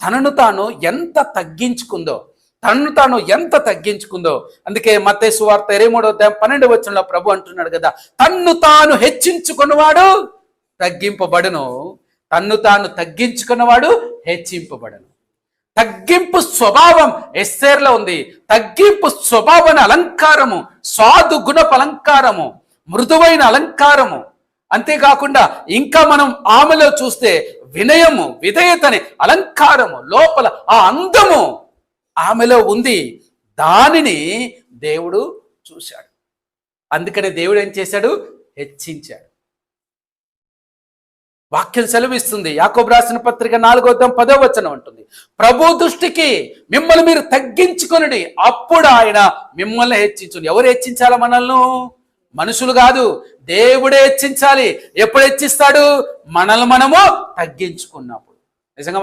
తనను తాను ఎంత తగ్గించుకుందో తనను తాను ఎంత తగ్గించుకుందో. అందుకే మత్తే సువార్త ఇరవై మూడో పన్నెండు వచనంలో ప్రభు అంటున్నాడు కదా తన్ను తాను హెచ్చించుకున్నవాడు తగ్గింపబడను. తన్ను తాను తగ్గించుకున్నవాడు హెచ్చింపబడను. తగ్గింపు స్వభావం ఎస్సేర్లో ఉంది. తగ్గింపు స్వభావం అలంకారము సాధు గుణపు అలంకారము మృదువైన అలంకారము. అంతేకాకుండా ఇంకా మనం ఆమెలో చూస్తే వినయము విధేయతని అలంకారము లోపల ఆ అందము ఆమెలో ఉంది. దానిని దేవుడు చూశాడు. అందుకనే దేవుడు ఏం చేశాడు? హెచ్చించాడు. వాక్యం సెలవిస్తుంది. యాకోబు రాసిన పత్రిక నాలుగో అధ్యాయం పదో వచనం ఉంటుంది ప్రభు దృష్టికి మిమ్మల్ని మీరు తగ్గించుకొనుడి. అప్పుడు ఆయన మిమ్మల్ని హెచ్చించు ఎవరు హెచ్చించాలా మనల్ని? మనుషులు కాదు దేవుడే హెచ్చించాలి. ఎప్పుడు హెచ్చిస్తాడు? మనల్ని మనము తగ్గించుకున్నప్పుడు. నిజంగా